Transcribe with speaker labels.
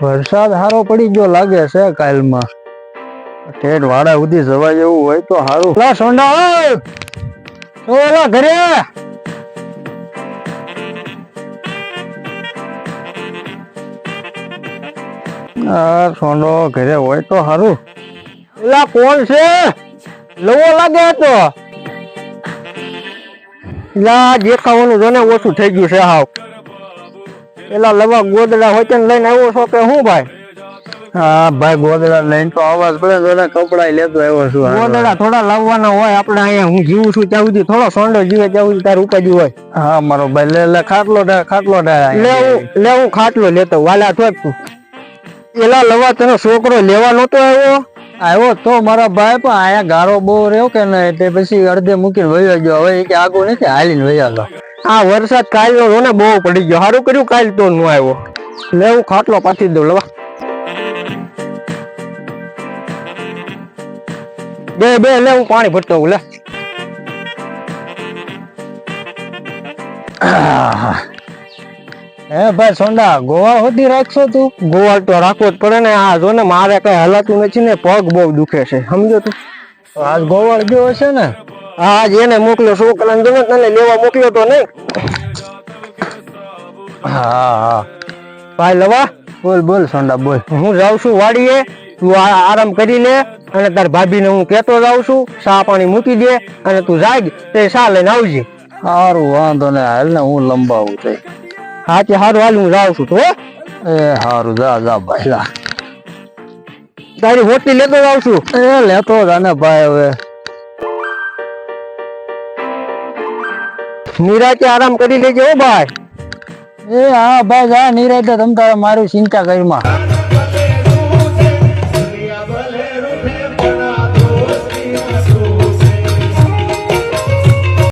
Speaker 1: વરસાદ સારો પડી ગયો લાગે છે કાલમાં. ઠેઠ વાડા સુધી જવાય એવું હોય તો સારું લા સોંડા! ઘરે! આ સોંડો ઘરે હોય તો સારું એલા કોણ છે? લવો લાગે તો. એલા દેખાવાનું જોને ઓછું થઈ ગયું છે હાવ. પેલા લવા ગોદડા હોય તેને લઈને આવ્યો છો કે શું ભાઈ? હા ભાઈ ગોદડા લઈને તો અવાજ પડે જોને કપડા લેતો આવ્યો છું ગોદડા થોડા લાવવાના હોય આપણે અહીંયા હું જીવું છું ત્યાં સુધી થોડો સોંડો જીવે ત્યાં સુધી તારું ઉપાજી હોય. હા મારો ભાઈ લે લે ખાટલો ખાટલો ડાય લેવું ખાટલો લેતો વાલા થોક તું એલા લવા તને છોકરો લેવા નતો આવ્યો? આવ્યો તો મારા ભાઈ પણ આયા ગારો બહુ રહ્યો કે નહીં એટલે પછી અડધે મૂકીને વયો ગયો. હવે કે આગો નથી હાલીને વયા ગયો. આ વરસાદ કાલનો રોને બહુ પડી ગયો. સારું કર્યું કાલ તો નો આવ્યો. લે હું ખાટલો પાછી દઉં લવા. બે બે લે હું પાણી ભરતો હું લે. હે ભાઈ સોંડા ગોવા હોતી રાખશો તું? ગોવાળ તો રાખવો જ પડે ને આ જો ને મારે કઈ હલાતું નથી ને પગ બહુ દુખે છે. સમજો તું આજ ગોવાળ ગયો હશે ને? હા જેને મોકલ્યો છોકરાને ને તને લેવા મોકલ્યો તો નહીં. હા હા. ભાઈ લવા. બોલ બોલ સોંડા બોલ. હું જાઉં છું વાડીએ. તું આરામ કરી લે અને તાર ભાભીને હું કહેતો જાઉં છું ચા પાણી મૂકી દે અને તું જાગ તે ચા લઈને આવજે. સારું વાંધો ને હાલ ને હું લંબાવું છે હા તે સારું હાલ હું જાઉં છું તો એ સારું જા જા ભાઈ તારી હોટલી લેતો જાઉં છું. એ લેતો જાને ભાઈ હવે. નિરાતે આરામ કરી લેજો ભાઈ. એ હા ભાઈ જા નિરાતે તમ તારા મારું ચિંતા કરીમાં